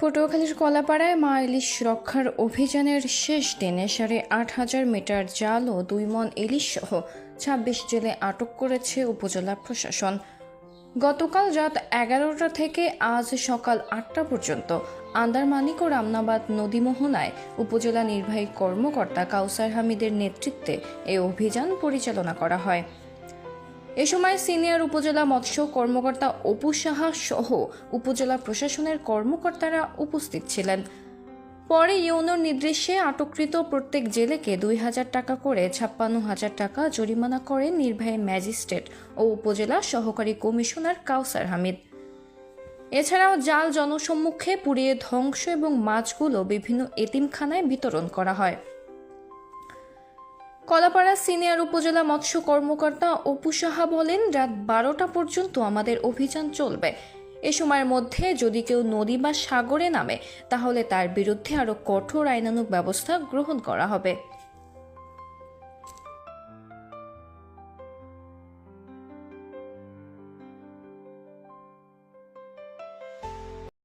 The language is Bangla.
পটুয়াখালীর কলাপাড়ায় মা ইলিশ রক্ষার অভিযানের শেষ দিনে সাড়ে আট হাজার মিটার জাল ও দুই মন ইলিশ সহ ছাব্বিশ জেলে আটক করেছে উপজেলা প্রশাসন। গতকাল রাত এগারোটা থেকে আজ সকাল আটটা পর্যন্ত আন্দারমানিক ও রামনাবাদ নদীমোহনায় উপজেলা নির্বাহী কর্মকর্তা কাউসার হামিদের নেতৃত্বে এই অভিযান পরিচালনা করা হয়। এ সময় সিনিয়র উপজেলা মৎস্য কর্মকর্তা অপু সাহা সহ উপজেলা প্রশাসনের কর্মকর্তারা উপস্থিত ছিলেন। পরে ইউনোর নির্দেশে আটককৃত প্রত্যেক জেলেকে দুই হাজার টাকা করে ছাপ্পান্ন হাজার টাকা জরিমানা করেন নির্বাহী ম্যাজিস্ট্রেট ও উপজেলা সহকারী কমিশনার কাউসার হামিদ। এছাড়াও জাল জনসম্মুখে পুড়িয়ে ধ্বংস এবং মাছগুলো বিভিন্ন এতিমখানায় বিতরণ করা হয়। কলাপাড়া সিনিয়র উপজেলা মৎস্য কর্মকর্তা অপু সাহা বলেন, রাত বারোটা পর্যন্ত আমাদের অভিযান চলবে। এ সময়ের মধ্যে যদি কেউ নদী বা সাগরে নামে, তাহলে তার বিরুদ্ধে আরও কঠোর আইনানুগ ব্যবস্থা গ্রহণ করা হবে।